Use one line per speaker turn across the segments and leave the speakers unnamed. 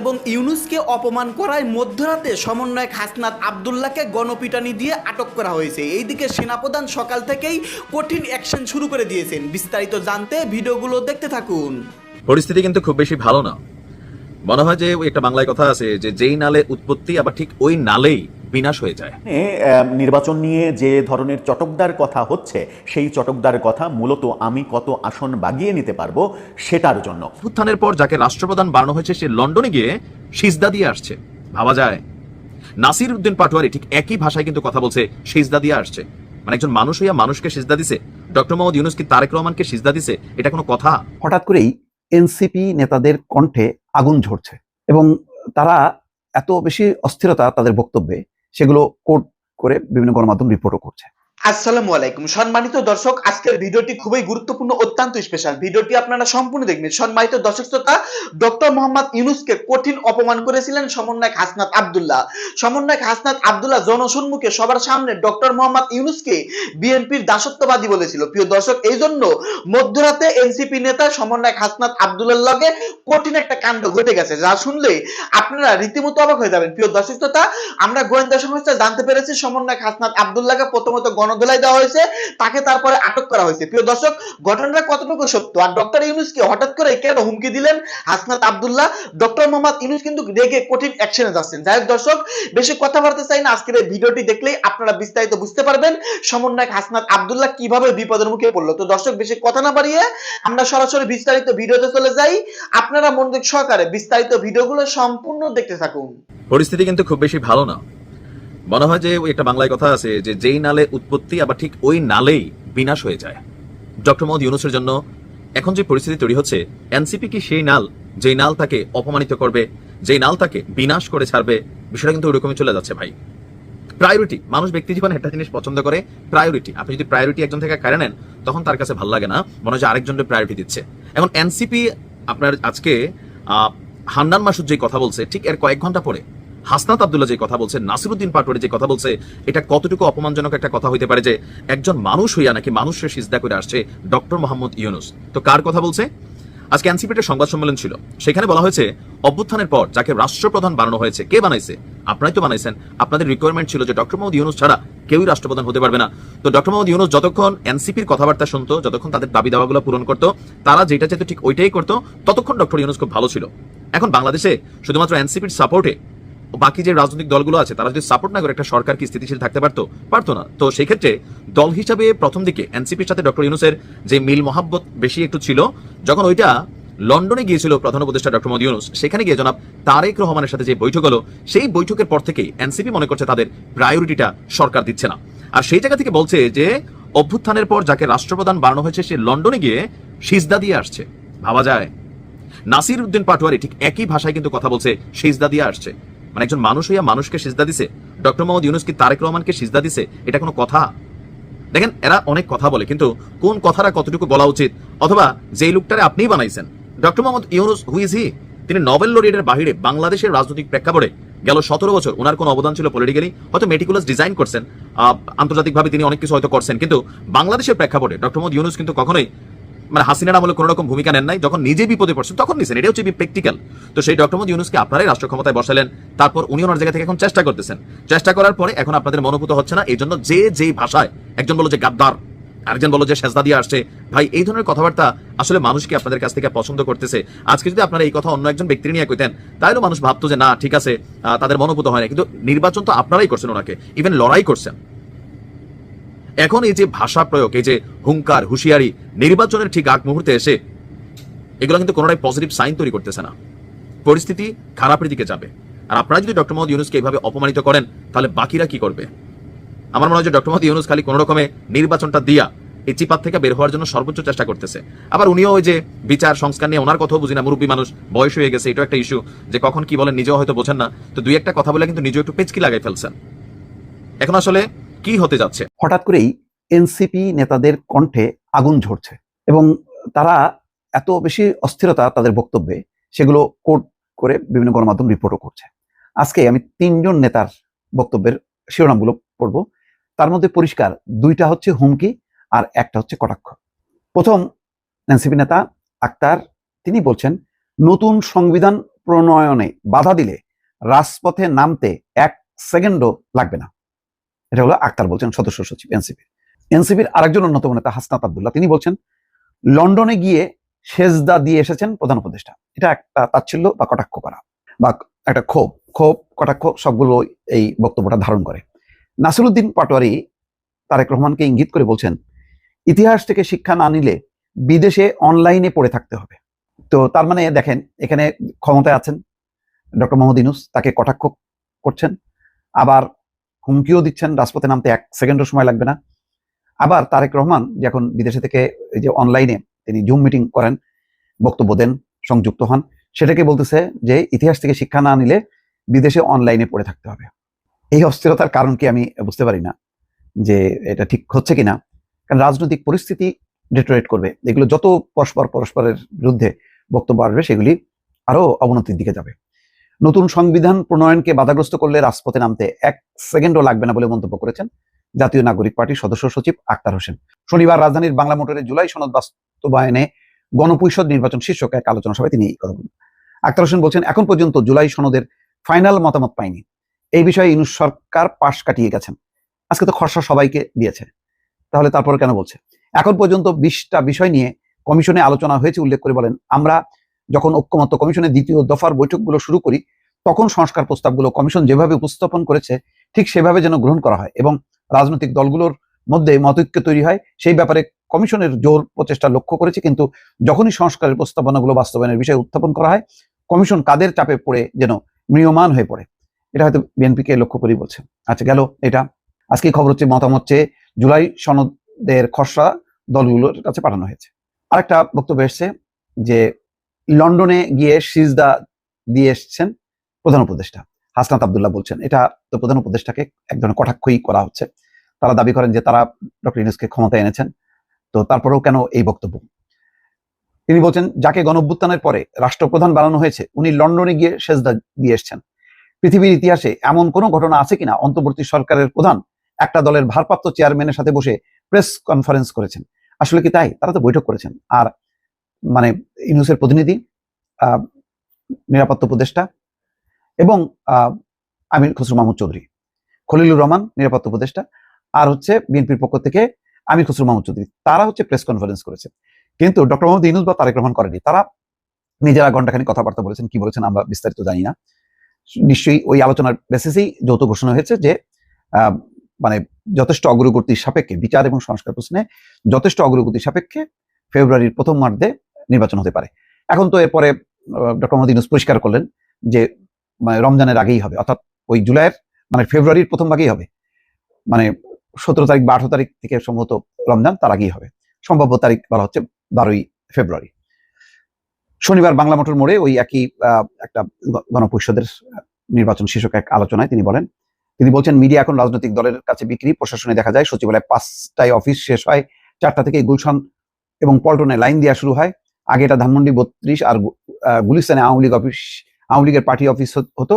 এবং ইউনুসকে অপমান করায় মধ্যরাতে সমন্বয়ক হাসনাত আবদুল্লাহকে গণপিটানি দিয়ে আটক করা হয়েছে। এইদিকে সেনাপ্রধান সকাল থেকেই কঠিন অ্যাকশন শুরু করে দিয়েছেন। বিস্তারিত জানতে ভিডিওগুলো দেখতে থাকুন।
পরিস্থিতি কিন্তু খুব বেশি ভালো না। মনে হয় যে একটা বাংলায় কথা আছে যে যেই নালে উৎপত্তি, আবার ঠিক ওই নালেই বিনাশ হয়ে যায়।
এ, আহ, নির্বাচন নিয়ে যে ধরনের চটকদার কথা হচ্ছে সেই চটকদার কথা মূলত আমি কত আসন বাগিয়ে নিতে পারব সেটার জন্য।
উত্থানের পর যাকে রাষ্ট্রপ্রধান বানানো হয়েছে সে লন্ডনে গিয়ে সিজদা দিয়ে আসছে। ভাবা যায়। নাসির উদ্দিন পাটোয়ারি ঠিক একই ভাষায় কিন্তু কথা বলছে সিজদা দিয়ে আসছে। মানে একজন মানুষ হইয়া মানুষকে সিজদা দিছে। ডক্টর মোহাম্মদ ইউনুস কি তারেক রহমানকে সিজদা দিছে? এটা কোনো কথা?
হঠাৎ করেই এনসিপি নেতাদের কণ্ঠে আগুন ঝরছে এবং তারা এত বেশি অস্থিরতা তাদের বক্তব্যে সেগুলো কোর্ট করে বিভিন্ন গণমাধ্যম রিপোর্টও করছে।
আসসালামু আলাইকুম। সম্মানিত দর্শক, আজকের ভিডিওটি খুবই গুরুত্বপূর্ণ, অত্যন্ত স্পেশাল ভিডিওটি আপনারা সম্পূর্ণ দেখবেন। সম্মানিত দর্শক শ্রোতা, ডক্টর মোহাম্মদ ইউনুসকে কঠিন অপমান করেছিলেন সমন্বয়ক হাসনাত আব্দুল্লাহ। সমন্বয়ক হাসনাত আব্দুল্লাহ জনসম্মুখে সবার সামনে ডক্টর মোহাম্মদ ইউনুসকে বিএনপির দাসত্ববাদী বলেছিল। প্রিয় দর্শক এই জন্য মধ্যরাতে এনসিপি নেতা সমন্বয়ক হাসনাত আব্দুল্লাহর লগে কঠিন একটা কাণ্ড ঘটে গেছে, যা শুনলে আপনারা রীতিমতো অবাক হয়ে যাবেন। প্রিয় দর্শক শ্রোতা, আমরা গোয়েন্দা সংস্থা জানতে পেরেছি সমন্বয়ক হাসনাত আব্দুল্লাহকে প্রথমত গণধোলাই দেওয়া হয়েছে, তাকে তারপরে আটক করা হয়েছে। প্রিয় দর্শক, ঘটনাটা কতটুকু সত্য? আর ডক্টর ইউনুসকে হঠাৎ করে কেন হুমকি দিলেন? হাসনাত আব্দুল্লাহ, ডক্টর মোহাম্মদ ইউনুস কিন্তু রেগে কঠিন অ্যাকশনে যাচ্ছেন। যাই হোক দর্শক, বেশি কথা বলতে চাই না। আজকের এই ভিডিওটি দেখলেই আপনারা বিস্তারিত বুঝতে পারবেন সমন্বয়ক হাসনাত আব্দুল্লাহ কীভাবে বিপদের মুখে পড়ল। তো দর্শক, বেশি কথা না বাড়িয়ে আমরা সরাসরি বিস্তারিত ভিডিওতে চলে যাই। আপনারা মনোযোগ সহকারে বিস্তারিত ভিডিওগুলো সম্পূর্ণ দেখতে থাকুন।
পরিস্থিতি কিন্তু খুব বেশি ভালো না। মনে হয় যে একটা বাংলায় কথা আছে যে যেই নালে উৎপত্তি, আবার ঠিক ওই নালেই বিনাশ হয়ে যায়। ডক্টর মোহাম্মদ ইউনুসের জন্য এখন যে পরিস্থিতি তৈরি হচ্ছে, এনসিপি কি সেই নাল, যেই নাল তাকে অপমানিত করবে, যেই নাল তাকে বিনাশ করে ছাড়বে, বিষয়টা কিন্তু ওরকমই চলে যাচ্ছে ভাই। প্রায়োরিটি, মানুষ ব্যক্তি জীবনে একটা জিনিস পছন্দ করে, প্রায়োরিটি। আপনি যদি প্রায়োরিটি একজন থেকে কেড়ে নেন, তখন তার কাছে ভালো লাগে না, মনে হয় যে আরেকজনের প্রায়োরিটি দিচ্ছে। এখন এনসিপি আপনার আজকে হান্নান মাসুদ যে কথা বলছে, ঠিক এর কয়েক ঘণ্টা পরে হাসনাত আব্দুল্লাহ যে কথা বলছে, নাসিরুদ্দিন পাটোয়ারি যে কথা বলছে, এটা কতটুকু অপমানজনক একটা কথা হইতে পারে যে একজন মানুষ হইয়া নাকি মানুষের সিজদা করে আসছে ডক্টর মোহাম্মদ ইউনুস। তো কার কথা বলছে? আজকে এনসিপির সংবাদ সম্মেলন ছিল। সেখানে বলা হয়েছে, অভ্যুত্থানের পর যাকে রাষ্ট্রপ্রধান বানানো হয়েছে, কে বানাইছে? আপনারাই তো বানাইছেন। আপনাদের রিকোয়ারমেন্ট ছিল যে ডক্টর মোহাম্মদ ইউনুস ছাড়া কেউই রাষ্ট্রপ্রধান হতে পারবে না। তো ডক্টর মোহাম্মদ ইউনুস যতক্ষণ এনসিপির কথাবার্তা শুনতো, যতক্ষণ তাদের দাবি দাওয়াগুলো পূরণ করতো, তারা যেটা চাইতো ঠিক ওইটাই করতো, ততক্ষণ ডক্টর ইউনুস খুব ভালো ছিল। এখন বাংলাদেশে শুধুমাত্র এনসিপির সাপোর্টে বাকি যে রাজনৈতিক দলগুলো আছে, তারা যদি সাপোর্ট না করে একটা সরকার কি স্থিতিশীল থাকতে পারতো? পারতো না। তো সেই ক্ষেত্রে দল হিসাবে প্রথম দিকে এনসিপির সাথে ডক্টর ইউনুসের যে মিল মহাব্বত বেশি একটু ছিল, যখন ওইটা লন্ডনে গিয়েছিল প্রধান উপদেষ্টা ডক্টর মোদী ইউনুস, সেখানে গিয়ে জনাব তারেক রহমানের সাথে যে বৈঠক হলো, সেই বৈঠকের পর থেকেই এনসিপি মনে করছে তাদের প্রায়োরিটিটা সরকার দিচ্ছে না। আর সেই জায়গা থেকে বলছে যে, অভ্যুত্থানের পর যাকে রাষ্ট্রপ্রধান বানানো হয়েছে, সে লন্ডনে গিয়ে সিজদা দিয়ে আসছে। ভাবা যায়। নাসির উদ্দিন পাটোয়ারি ঠিক একই ভাষায় কিন্তু কথা বলছে, সিজদা দিয়ে আসছে। মানে একজন মানুষ হইয়া মানুষকে সিজদা দিছে। ডক্টর মোহাম্মদ ইউনুস কি তারেক রহমানকে সিজদা দিছে? এটা কোনো কথা? দেখেন, এরা অনেক কথা বলে, কিন্তু কোন কথাটা কতটুকু বলা উচিত? অথবা যেই লোকটারে আপনিই বানাইছেন। Doctor Mohammad Yunus who is he তিনি নোবেল লরিয়েটের বাহিরে বাংলাদেশের রাজনৈতিক প্রেক্ষাপটে গেল সতেরো বছর, ওনার কোনো অবদান ছিল পলিটিক্যালি হয়তো মেটিকুলাস ডিজাইন করছেন। আন্তর্জাতিকভাবে তিনি অনেক কিছু হয়তো করছেন, কিন্তু বাংলাদেশের প্রেক্ষাপটে, ডক্টর মোহাম্মদ ইউনুস কিন্তু কখনোই মানে হাসিনার আমলে কোনো রকম ভূমিকা নেন নাই, যখন নিজে বিপদে পড়ছেন, তখন নিছেন। এটা হচ্ছে প্র্যাকটিক্যাল তো সেই ডক্টর মোহাম্মদ ইউনুসকে আপনারাই রাষ্ট্র ক্ষমতায় বসালেন, তারপর উনি ওনার জায়গা থেকে এখন চেষ্টা করতেছেন। চেষ্টা করার পরে এখন আপনাদের মনোভূত হচ্ছে না এই জন্য যে যেই ভাষায়, একজন বলো যে গাদ্দার, আরেকজন বলো যে সেজদা দিয়ে আসছে। ভাই, এই ধরনের কথাবার্তা আসলে মানুষকে আপনাদের কাছ থেকে পছন্দ করতেছে? আজকে যদি আপনারা এই কথা অন্য একজন ব্যক্তির নিয়ে কইতেন তাহলে মানুষ ভাবতো যে, না, ঠিক আছে তাদের মনোভূত হয় না। কিন্তু নির্বাচন তো আপনারাই করছেন ওনাকে ইভেন লড়াই করছেন। এখন এই যে ভাষা প্রয়োগ, এই যে হুঙ্কার, হুঁশিয়ারি নির্বাচনের ঠিক আগ মুহূর্তে এসে এগুলো কিন্তু কোনোটাই পজিটিভ সাইন তৈরি করতেছে না। পরিস্থিতি খারাপের দিকে যাবে। আর আপনারা যদি ডক্টর মোহাম্মদ ইউনুসকে এইভাবে অপমানিত করেন, তাহলে বাকিরা কি করবে? আমার মনে হয় যে ডক্টর মোহাম্মদ ইউনুস খালি কোনো রকমে নির্বাচনটা দিয়া এই চিপাত থেকে বের হওয়ার জন্য সর্বোচ্চ চেষ্টা করতেছে। আবার উনিও ওই যে বিচার, সংস্কার নিয়ে ওনার কথাও বুঝি না, মুরব্বী মানুষ, বয়স হয়ে গেছে এটা একটা ইস্যু যে কখন কি বলেন, নিজেও হয়তো বোঝেন না। তো দুই একটা কথা বলে কিন্তু নিজেও একটু পেচকি লাগাই ফেলছেন। এখন আসলে কি হতে যাচ্ছে?
হঠাৎ করেই এনসিপি নেতাদের কণ্ঠে আগুন ঝরছে এবং তারা এত বেশি অস্থিরতা তাদের বক্তব্যে সেগুলো কোট করে বিভিন্ন গণমাধ্যম রিপোর্টও করছে। আজকে আমি তিনজন নেতার বক্তব্যের শিরোনামগুলো পড়ব। তার মধ্যে পরিষ্কার, দুইটা হচ্ছে হুমকি আর একটা হচ্ছে কটাক্ষ। প্রথম এনসিপি নেতা আক্তার, তিনি বলছেন, নতুন সংবিধান প্রণয়নে বাধা দিলে রাজপথে নামতে এক সেকেন্ডও লাগবে না। এটা হলো আক্তার বলছেন সদস্য সচিব এনসিপি এনসিপির আরেকজন অন্যতম নেতা হাসনাত আবদুল্লাহ, তিনি বলছেন, লন্ডনে গিয়ে সেজদা দিয়ে এসেছেন প্রধান উপদেষ্টা। এটা একটা তাচ্ছিল্য বা কটাক্ষ করা বা একটা ক্ষোভ। ক্ষোভ, কটাক্ষ সবগুলো এই বক্তব্যটা ধারণ করে। নাসিরুদ্দিন পাটোয়ারি তারেক রহমানকে ইঙ্গিত করে বলছেন, ইতিহাস থেকে শিক্ষা না নিলে বিদেশে অনলাইনে পড়ে থাকতে হবে। তো তার মানে দেখেন, এখানে ক্ষমতায় আছেন ডক্টর মোহাম্মদ ইনুস তাকে কটাক্ষ করছেন। আবার হুমকিও দিচ্ছেন রাজপথে নামতে এক সেকেন্ডও সময় লাগবে না। আবার তারেক রহমান যখন বিদেশে থেকে এই যে অনলাইনে তিনি জুম মিটিং করেন, বক্তব্য দেন, সংযুক্ত হন, সেটাকে বলতেছে যে ইতিহাস থেকে শিক্ষা না নিলে বিদেশে অনলাইনে পড়ে থাকতে হবে। এই অস্থিরতার কারণ কি আমি বুঝতে পারি না যে এটা ঠিক হচ্ছে কিনা। কারণ রাজনৈতিক পরিস্থিতি ডিটোরেট করবে। এগুলো যত পরস্পর পরস্পরের বিরুদ্ধে বক্তব্য আসবে, সেগুলি আরও অবনতির দিকে যাবে। নতুন সংবিধান প্রণয়নকে বাধাগ্রস্ত করলে রাজপথে নামতে এক সেকেন্ডও লাগবে না বলে মন্তব্য করেছেন জাতীয় নাগরিক পার্টির সদস্য সচিব আক্তার হোসেন। শনিবার রাজধানীর বাংলা মোটরে জুলাই সনদ বাস্তবায়নে গণপরিষদ নির্বাচন শীর্ষক এক আলোচনা সভায় তিনি এই কথা বলেন। আক্তার হোসেন বলছেন, এখন পর্যন্ত জুলাই সনদের ফাইনাল মতামত পায়নি এই বিষয়ে ইনুস সরকার পাশ কাটিয়ে গেছেন। আজকে তো খরচা সবাইকে দিয়েছে। তাহলে তারপর কেন বলছে? এখন পর্যন্ত বিশটা বিষয় নিয়ে কমিশনে আলোচনা হয়েছে, উল্লেখ করে বলেন, আমরা যখন ঐক্যমত্য কমিশনের দ্বিতীয় দফার বৈঠকগুলো শুরু করি, তখন সংস্কার প্রস্তাবগুলো কমিশন যেভাবে উপস্থাপন করেছে, ঠিক সেভাবে যেন গ্রহণ করা হয় এবং রাজনৈতিক দলগুলোর মধ্যে মতৈক্য তৈরি হয়, সেই ব্যাপারে কমিশনের জোর প্রচেষ্টা লক্ষ্য করেছে। কিন্তু যখনই সংস্কারের প্রস্তাবনাগুলো বাস্তবায়নের বিষয়ে উত্থাপন করা হয়, কমিশন কাদের চাপে পড়ে যেন ম্রিয়মান হয়ে পড়ে, এটা হয়তো বিএনপিকে লক্ষ্য করেই বলছে। আচ্ছা গেল এটা। আজকে খবর হচ্ছে মতামত চেয়ে জুলাই সনদের খসড়া দলগুলোর কাছে পাঠানো হয়েছে। আরেকটা বক্তব্য এসছে যে লন্ডনে গিয়ে সিজদা দিয়ে এসছেন প্রধান উপদেষ্টা। হাসনাত আবদুল্লাহ বলছেন, এটা তো প্রধান উপদেষ্টাকে এক ধরনের কটাক্ষই করা হচ্ছে। তারা দাবি করেন যে তারা ডক্টর ইউনুসকে ক্ষমতায় এনেছেন। তো তারপরেও কেন এই বক্তব্য? তিনি বলছেন, যাকে গণঅভ্যুত্থানের পরে রাষ্ট্রপ্রধান বানানো হয়েছে, উনি লন্ডনে গিয়ে সেজদা দিয়ে এসছেন। পৃথিবীর ইতিহাসে এমন কোনো ঘটনা আছে কিনা? অন্তর্বর্তী সরকারের প্রধান একটা দলের ভারপ্রাপ্ত চেয়ারম্যানের সাথে বসে প্রেস কনফারেন্স করেছেন। আসলে কি তাই? তারা তো বৈঠক করেছেন। আর মানে ইউনুসের প্রতিনিধি নিরাপত্তা উপদেষ্টা এবং আমির খসরু মাহমুদ চৌধুরী। খলিলুর রহমান, নিরাপত্তা উপদেষ্টা আর হচ্ছে বিএনপির পক্ষ থেকে আমির খসরু মাহমুদ চৌধুরী। তারা হচ্ছে প্রেস কনফারেন্স করেছে। কিন্তু ডক্টর মোহাম্মদ ইনুস বা তারেক রহমান করেনি। তারা নিজেরা ঘন্টাখানি কথাবার্তা বলেছেন, কি বলেছেন আমরা বিস্তারিত জানি না। নিশ্চয়ই ওই আলোচনার বেসিসেই যৌথ ঘোষণা হয়েছে যে মানে যথেষ্ট অগ্রগতির সাপেক্ষে বিচার এবং সংস্কার প্রশ্নে যথেষ্ট অগ্রগতির সাপেক্ষে ফেব্রুয়ারির প্রথম মার্চে নির্বাচন হতে পারে। এখন তো এরপরে ডক্টর মোহাম্মদ ইউনুস পরিষ্কার করলেন যে মানে রমজানের আগেই হবে, অর্থাৎ ওই জুলাইয়ের মানে ফেব্রুয়ারির প্রথম ভাগেই হবে। মানে সতেরো তারিখ বা আঠারো তারিখ থেকে সম্ভবত রমজান, তার আগেই হবে। সম্ভাব্য তারিখ বলা হচ্ছে বারোই ফেব্রুয়ারি। শনিবার বাংলা মোটর মোড়ে ওই একই একটা গণপরিষদের নির্বাচন শীর্ষক এক আলোচনায় তিনি বলেন, তিনি বলছেন, মিডিয়া এখন রাজনৈতিক দলের কাছে বিক্রি, প্রশাসনে দেখা যায় সচিবালয় পাঁচটায় অফিস শেষ হয়, চারটা থেকে গুলশান এবং পল্টনে লাইন দেওয়া শুরু হয় আগে এটা ধানমন্ডি বত্রিশ আর গুলিস্তানে আওয়ামী লীগ অফিস আওয়ামী লীগের পার্টি অফিস হতো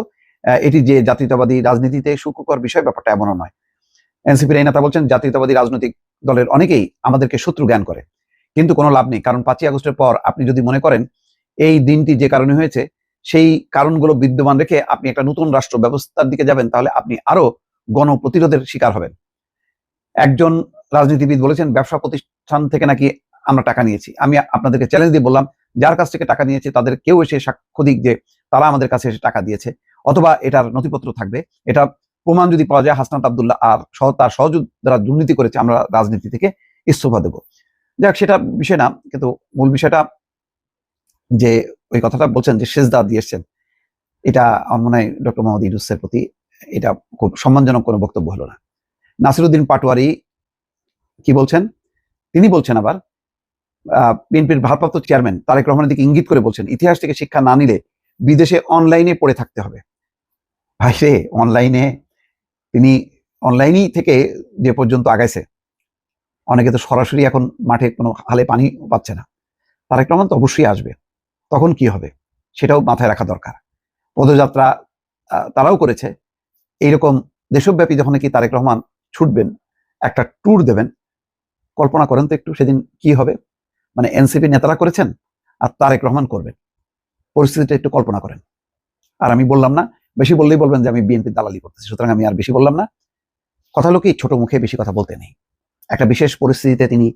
এটি যে জাতীয়তাবাদী রাজনীতিতে সুখকর বিষয়, ব্যাপারটা এমনও নয়। এনসিপির এই নেতা বলছেন, জাতীয়তাবাদী রাজনৈতিক দলের অনেকেই আমাদেরকে শত্রু জ্ঞান করে। কিন্তু কোনো লাভ নেই, কারণ পাঁচই আগস্টের পর আপনি যদি মনে করেন, এই দিনটি যে কারণে হয়েছে, সেই কারণগুলো বিদ্যমান রেখে আপনি একটা নতুন রাষ্ট্র ব্যবস্থার দিকে যাবেন, তাহলে আপনি আরও গণপ্রতিরোধের শিকার হবেন। একজন রাজনীতিবিদ বলেছেন, ব্যবসা প্রতিষ্ঠান থেকে নাকি আমরা টাকা নিয়েছি। আমি আপনাদেরকে চ্যালেঞ্জ দিয়ে বললাম, যার কাছ থেকে টাকা নিয়েছে, তাদের কেউ এসে সাক্ষ্য দিক যে তারা আমাদের কাছে এসে টাকা দিয়েছে। অথবা এটার নথিপত্র থাকবে। এটা প্রমাণ যদি পাওয়া যায়, হাসনাত আবদুল্লাহ আর সহ, তার সহযোগ যারা দুর্নীতি করেছে, আমরা রাজনীতি থেকে ইস্তফা দেব। যাক, সেটা বিষয় না, কিন্তু মূল বিষয়টা যে ওই কথাটা বলছেন যে সেজদা দিয়েছেন এটা আমার মনে হয় ডক্টর মোহাম্মদ ইউনুসের প্রতি এটা খুব সম্মানজনক কোনো বক্তব্য হলো না। নাসিরুদ্দিন পাটোয়ারি কি বলছেন? তিনি বলছেন আবার বিএনপির ভারপ্রাপ্ত চেয়ারম্যান তারেক রহমানের দিকে ইঙ্গিত করে বলছেন, ইতিহাস থেকে শিক্ষা না নিলে বিদেশে অনলাইনে পড়ে থাকতে হবে। ভাই রে অনলাইনে তিনি অনলাইনই থেকে যে পর্যন্ত আগাইছে, অনেকে তো সরাসরি এখন মাঠে কোনো হালে পানি পাচ্ছে না। তারেক রহমান তো অবশ্যই আসবে। তখন কি হবে? সেটাও মাথায় রাখা দরকার। পদযাত্রা তারাও করেছে। এইরকম দেশব্যাপী যখন কি তারেক রহমান ছুটবেন, একটা ট্যুর দেবেন, কল্পনা করেন তো একটু সেদিন কি হবে? মানে এনসিপি নেতারা করেছেন আর তারেক রহমান করবেন। পরিস্থিতিটা একটু কল্পনা করেন। আর আমি বললাম না, বেশি বললেই বলবেন যে আমি বিএনপি দালালি করতেছি, সুতরাং আমি আর বেশি বললাম না। কথা হলো ছোট মুখে বেশি কথা বলতে নেই। একটা বিশেষ পরিস্থিতিতে তিনি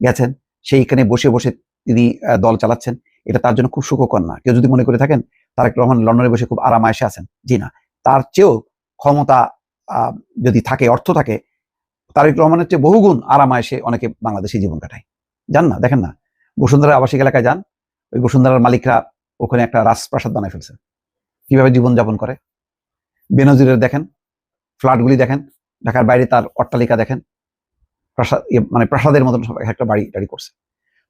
গেছেন, সেইখানে বসে বসে তিনি দল চালাচ্ছেন। এটা তার জন্য খুব সুখকর না। কেউ যদি মনে করে থাকেন, তারেক রহমান লন্ডনে বসে খুব আরামায়েশে আছেন। জি না, তার চেয়েও ক্ষমতা যদি থাকে, অর্থ থাকে, তারেক রহমানের চেয়ে বহুগুণ আরামায়েশে অনেকে বাংলাদেশে জীবন কাটায়। যান না, দেখেন না। বসুন্ধরা আবাসিক এলাকায় যান, ওই বসুন্ধরার মালিকরা ওখানে একটা রাজপ্রাসাদ বানায় ফেলছে। কীভাবে জীবনযাপন করে? বেনজিরের দেখেন, ফ্ল্যাটগুলি দেখেন, ঢাকার বাইরে তার অট্টালিকা দেখেন, প্রাসাদ ইয়ে মানে প্রাসাদের মতন একটা বাড়ি টাড়ি করছে।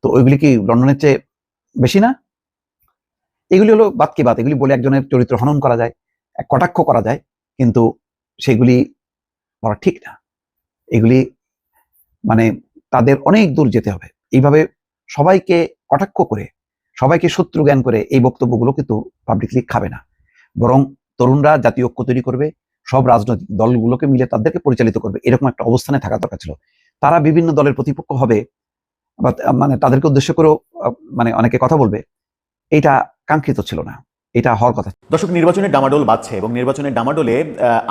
তো ওইগুলি কি লন্ডনের চেয়ে বেশি না? এগুলি হলো বাদ কি বাদ, এগুলি বলে একজনের চরিত্র হনন করা যায়, এক কটাক্ষ করা যায়, কিন্তু সেগুলি বলা ঠিক না। এগুলি মানে তাদের অনেক দূর যেতে হবে। এইভাবে সবাইকে কটাক্ষ করে, সবাইকে শত্রু জ্ঞান করে এই বক্তব্যগুলো কিন্তু পাবলিকলি খাবে না। বরং তরুণরা জাতীয় ঐক্য তৈরি করবে, সব রাজনৈতিক দলগুলোকে মিলে তাদেরকে পরিচালিত করবে। এরকম একটা অবস্থানে থাকা দরকার ছিল। তারা বিভিন্ন দলের প্রতিপক্ষ হবে, বা মানে তাদেরকে উদ্দেশ্য করেও মানে অনেকে কথা বলবে। এটা কাঙ্ক্ষিত ছিল না। এটা হওয়ার কথা
দর্শক নির্বাচনের ডামাডোল বাজছে এবং নির্বাচনের ডামাডোলে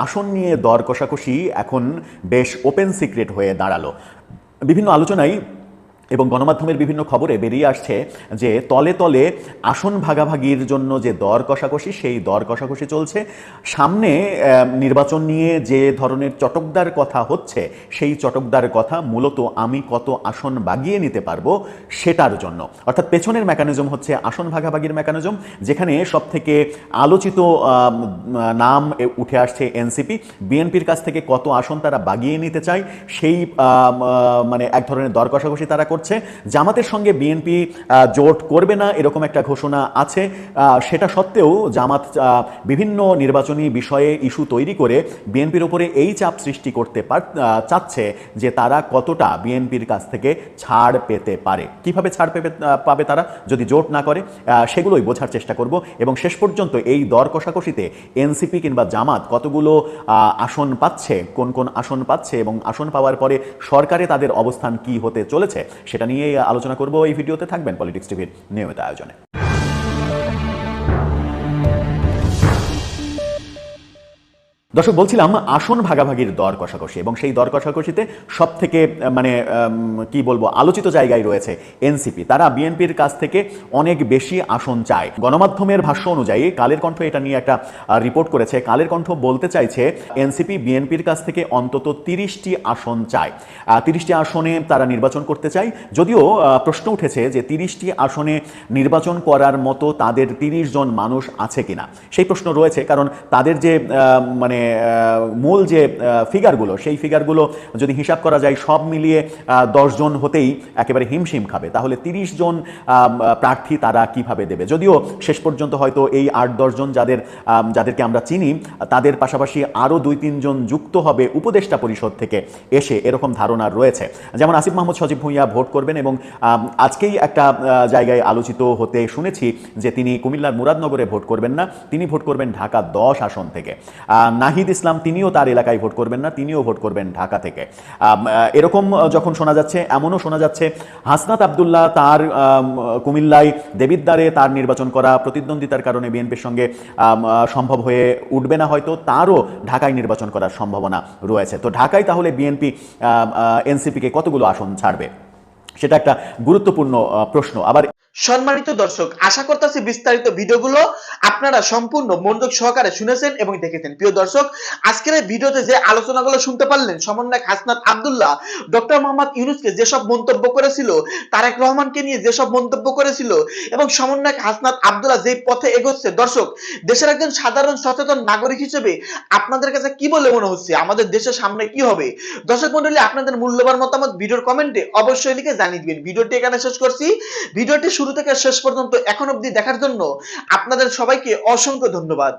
আসন নিয়ে দর কষাকষি এখন বেশ ওপেন সিক্রেট হয়ে দাঁড়াল। বিভিন্ন আলোচনায় এবং গণমাধ্যমের বিভিন্ন খবরে বেরিয়ে আসছে যে তলে তলে আসন ভাগাভাগির জন্য যে দর কষাকষি, সেই দর কষাকষি চলছে। সামনে নির্বাচন নিয়ে যে ধরনের চটকদার কথা হচ্ছে, সেই চটকদার কথা মূলত আমি কত আসন বাগিয়ে নিতে পারব সেটার জন্য। অর্থাৎ পেছনের মেকানিজম হচ্ছে আসন ভাগাভাগির মেকানিজম যেখানে সব থেকে আলোচিত নাম উঠে আসছে এনসিপি। বিএনপির কাছ থেকে কত আসন তারা বাগিয়ে নিতে চায়, সেই মানে এক ধরনের দর কষাকষি তারা জামাতের সঙ্গে বিএনপি জোট করবে না এরকম একটা ঘোষণা আছে। সেটা সত্ত্বেও জামাত বিভিন্ন নির্বাচনী বিষয়ে ইস্যু তৈরি করে বিএনপির উপরে এই চাপ সৃষ্টি করতে পার চাচ্ছে যে তারা কতটা বিএনপির কাছ থেকে ছাড় পেতে পারে। কীভাবে ছাড় আহ, পাবে তারা? যদি জোট না করে সেগুলোই বোঝার চেষ্টা করব এবং শেষ পর্যন্ত এই দর কষাকষিতে এনসিপি কিংবা জামাত কতগুলো আসন পাচ্ছে কোন কোন আসন পাচ্ছে এবং আসন পাওয়ার পরে সরকারে তাদের অবস্থান কি হতে চলেছে সেটা নিয়েই আলোচনা করব এই ভিডিওতে। থাকবেন পলিটিক্স টিভির নিয়মিত আয়োজনে। দর্শক, বলছিলাম আসন ভাগাভাগির দর কষাকষি এবং সেই দর কষাকষিতে সব থেকে মানে কি বলব, আলোচিত জায়গায় রয়েছে এনসিপি তারা বিএনপির কাছ থেকে অনেক বেশি আসন চায়। গণমাধ্যমের ভাষ্য অনুযায়ী কালের কণ্ঠ এটা নিয়ে একটা রিপোর্ট করেছে। কালের কণ্ঠ বলতে চাইছে এনসিপি বিএনপির কাছ থেকে অন্তত তিরিশটি আসন চায়। তিরিশটি আসনে তারা নির্বাচন করতে চায়। যদিও প্রশ্ন উঠেছে যে তিরিশটি আসনে নির্বাচন করার মতো তাদের তিরিশ জন মানুষ আছে কিনা। সেই প্রশ্ন রয়েছে কারণ তাদের যে মানে মূল যে ফিগারগুলো সেই ফিগারগুলো যদি হিসাব করা যায় সব মিলিয়ে দশ জন হতেই একেবারে হিমশিম খাবে। তাহলে তিরিশ জন প্রার্থী তারা কীভাবে দেবে? যদিও শেষ পর্যন্ত হয়তো এই আট জন যাদের যাদেরকে আমরা চিনি তাদের পাশাপাশি আরও দুই তিনজন যুক্ত হবে উপদেষ্টা পরিষদ থেকে এসে এরকম ধারণা রয়েছে। যেমন আসিফ মাহমুদ সজীব ভুঁইয়া ভোট করবেন এবং আজকেই একটা জায়গায় আলোচিত হতে শুনেছি যে তিনি কুমিল্লার মুরাদনগরে ভোট করবেন না তিনি ভোট করবেন ঢাকা দশ আসন থেকে। আহ, নাহিদ ইসলাম তিনিও তার এলাকায় ভোট করবেন না, তিনিও ভোট করবেন ঢাকা থেকে। এরকম যখন শোনা যাচ্ছে, এমনও শোনা যাচ্ছে, হাসনাত আবদুল্লাহ তার কুমিল্লায় দেবিদ্বারে তার নির্বাচন করা প্রতিদ্বন্দ্বিতার কারণে বিএনপির সঙ্গে সম্ভব হয়ে উঠবে না হয়তো, তারও ঢাকায় নির্বাচন করার সম্ভাবনা রয়েছে। তো ঢাকায় তাহলে বিএনপি এনসিপিকে কতগুলো আসন ছাড়বে? সেটা একটা গুরুত্বপূর্ণ প্রশ্ন। আবার
সম্মানিত দর্শক, আশা করতেছি বিস্তারিত ভিডিওগুলো আপনারা সম্পূর্ণ মনোযোগ সহকারে শুনেছেন এবং দেখেছেন। প্রিয় দর্শক, আজকের এই ভিডিওতে যে আলোচনাগুলো শুনতে পারলেন, সমন্বয়ক হাসনাত আব্দুল্লাহ, ডক্টর মোহাম্মদ ইউনুসকে যেসব মন্তব্য করেছিল, তারেক রহমানকে নিয়ে যেসব মন্তব্য করেছিল এবং সমন্বয়ক হাসনাত আব্দুল্লাহ যে পথে এগোচ্ছে, দর্শক, দেশের একজন সাধারণ সচেতন নাগরিক হিসেবে আপনাদের কাছে কি বলে মনে হচ্ছে? আমাদের দেশের সামনে কি হবে? দর্শক মন্ডলী, আপনাদের মূল্যবান মতামত ভিডিওর কমেন্টে অবশ্যই লিখে জানিয়ে দিবেন। ভিডিওটি এখানে শেষ করছি। ভিডিওটি শুরু থেকে শেষ পর্যন্ত এখন অব্দি দেখার জন্য আপনাদের সবাইকে অসংখ্য ধন্যবাদ।